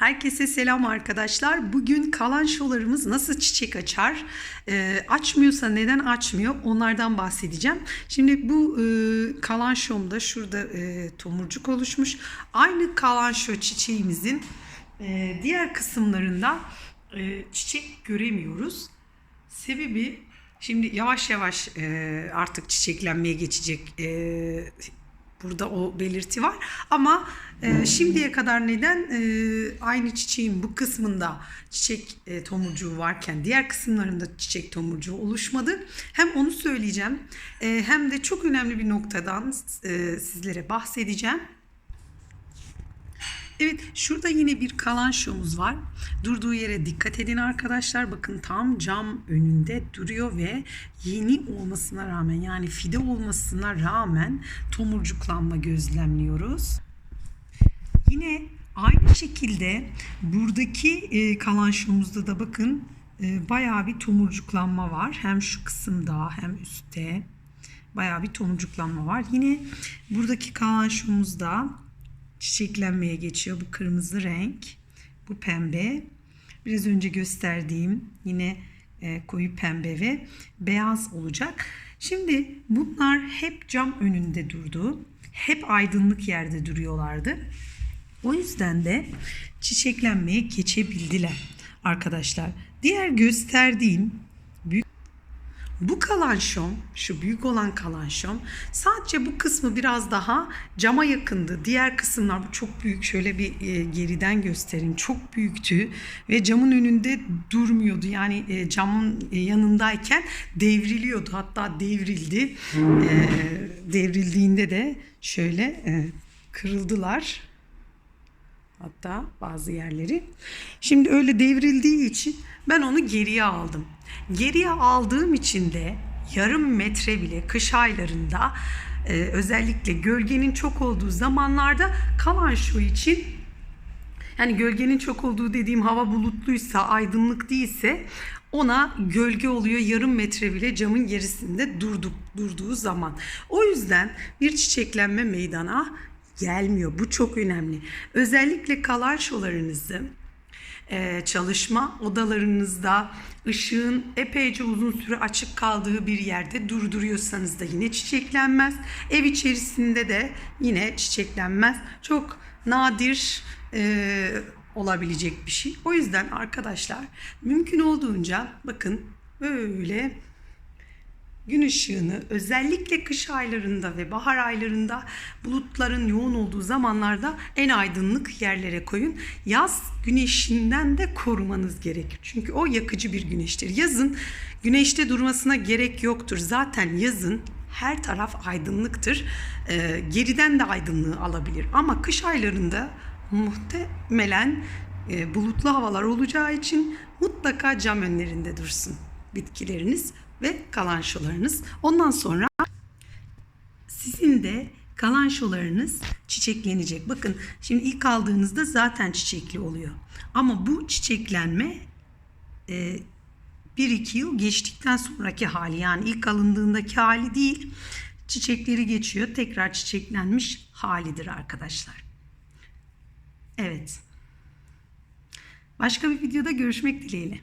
Herkese selam arkadaşlar. Bugün kalan şolarımız nasıl çiçek açar? Ee, açmıyorsa neden açmıyor? Onlardan bahsedeceğim. Şimdi bu e, kalan şomda şurada e, tomurcuk oluşmuş. Aynı kalan şo çiçeğimizin e, diğer kısımlarında e, çiçek göremiyoruz. Sebebi şimdi yavaş yavaş e, artık çiçeklenmeye geçecek e, burada o belirti var. Ama e, şimdiye kadar neden e, aynı çiçeğin bu kısmında çiçek e, tomurcuğu varken diğer kısımlarında çiçek tomurcuğu oluşmadı? Hem onu söyleyeceğim e, hem de çok önemli bir noktadan e, sizlere bahsedeceğim. Evet şurada yine bir kalanşomuz var. Durduğu yere dikkat edin arkadaşlar. Bakın tam cam önünde duruyor ve yeni olmasına rağmen yani fide olmasına rağmen tomurcuklanma gözlemliyoruz. Yine aynı şekilde buradaki e, kalanşomuzda da bakın e, bayağı bir tomurcuklanma var. Hem şu kısımda hem üstte bayağı bir tomurcuklanma var. Yine buradaki kalanşomuzda çiçeklenmeye geçiyor. Bu kırmızı renk, bu pembe. Biraz önce gösterdiğim yine e, koyu pembe ve beyaz olacak. Şimdi bunlar hep cam önünde durdu. Hep aydınlık yerde duruyorlardı. O yüzden de çiçeklenmeye geçebildiler arkadaşlar. Diğer gösterdiğim büyük bu kalanşom, şu büyük olan kalanşom sadece bu kısmı biraz daha cama yakındı. Diğer kısımlar bu çok büyük. Şöyle bir e, geriden göstereyim. Çok büyüktü ve camın önünde durmuyordu. Yani e, camın e, yanındayken devriliyordu. Hatta devrildi. E, devrildiğinde de şöyle e, kırıldılar. Hatta bazı yerleri. Şimdi öyle devrildiği için ben onu geriye aldım. Geriye aldığım için de yarım metre bile kış aylarında e, özellikle gölgenin çok olduğu zamanlarda kalan şu için yani gölgenin çok olduğu dediğim hava bulutluysa, aydınlık değilse ona gölge oluyor yarım metre bile camın gerisinde durduk, durduğu zaman. O yüzden bir çiçeklenme meydana gelmiyor. Bu çok önemli. Özellikle kalançolarınızı e, çalışma odalarınızda ışığın epeyce uzun süre açık kaldığı bir yerde durduruyorsanız da yine çiçeklenmez. Ev içerisinde de yine çiçeklenmez. Çok nadir e, olabilecek bir şey. O yüzden arkadaşlar mümkün olduğunca bakın böyle gün ışığını özellikle kış aylarında ve bahar aylarında bulutların yoğun olduğu zamanlarda en aydınlık yerlere koyun. Yaz güneşinden de korumanız gerekir. Çünkü o yakıcı bir güneştir. Yazın güneşte durmasına gerek yoktur. Zaten yazın her taraf aydınlıktır. Ee, geriden de aydınlığı alabilir. Ama kış aylarında muhtemelen e, bulutlu havalar olacağı için mutlaka cam önlerinde dursun bitkileriniz ve kalançolarınız. Ondan sonra sizin de kalançolarınız çiçeklenecek. Bakın şimdi ilk aldığınızda zaten çiçekli oluyor. Ama bu çiçeklenme e, 1-2 yıl geçtikten sonraki hali yani ilk alındığındaki hali değil. Çiçekleri geçiyor. Tekrar çiçeklenmiş halidir arkadaşlar. Evet. Başka bir videoda görüşmek dileğiyle.